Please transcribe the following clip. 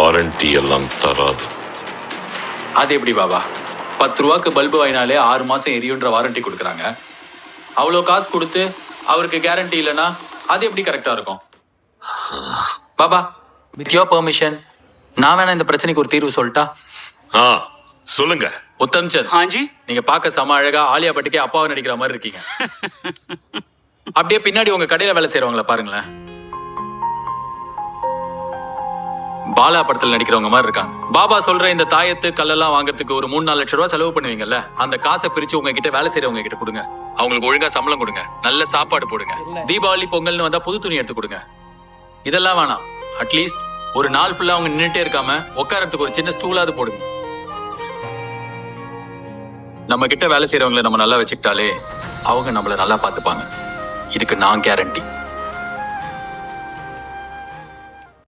Warranty எல்லாம் தராது. அது எப்படி பாபா? பத்து ரூபாய்க்கு பல்பு வாங்கினாலே ஆறு மாசம் எரியுன்ற வாரண்டி கொடுக்குறாங்க. அவ்வளோ காசு கொடுத்து அவருக்கு கேரண்டி இல்லைன்னா அது எப்படி கரெக்டா இருக்கும்? பாபா வித் யோர் பெர்மிஷன் நான் வேணா இந்த பிரச்சனைக்கு ஒரு தீர்வு சொல்லட்டா ஆ சொல்லுங்க. உத்தம் சந்த் हाँ जी நீங்க பார்க்க செம அழகா ஆலியா பட்டுக்கே அப்பாவை நடிக்கிற மாதிரி இருக்கீங்க. அப்படியே பின்னாடி உங்க கடையில வேலை செய்றவங்கள பாருங்களேன். பாலா படத்துல நடிக்கிறவங்க மாதிரி இருக்காங்க. பாபா சொல்ற இந்த தாயத்து கல்லெல்லாம் வாங்குறதுக்கு ஒரு மூணு நாலு லட்சம் ரூபாய் செலவு பண்ணுவீங்கல்ல? அந்த காசை பிரிச்சு உங்ககிட்ட வேலை செய்றவங்க கிட்ட கொடுங்க. அவங்களுக்கு ஒழுங்கா சம்பளம் கொடுங்க. நல்ல சாப்பாடு போடுங்க. தீபாவளி பொங்கல்னு வந்தா புது துணி எடுத்து கொடுங்க. இதெல்லாம் வேணாம். அட்லீஸ்ட் ஒரு நாள் ஃபுல்லா அவங்க நின்னுட்டே இருக்காம உட்காரத்துக்கு ஒரு சின்ன ஸ்டூலாவது போடுங்க. நம்ம கிட்ட வேலை செய்யறவங்களை நம்ம நல்லா வச்சுக்கிட்டாலே அவங்க நம்மள நல்லா பார்த்துப்பாங்க. இதுக்கு நான் கேரண்டி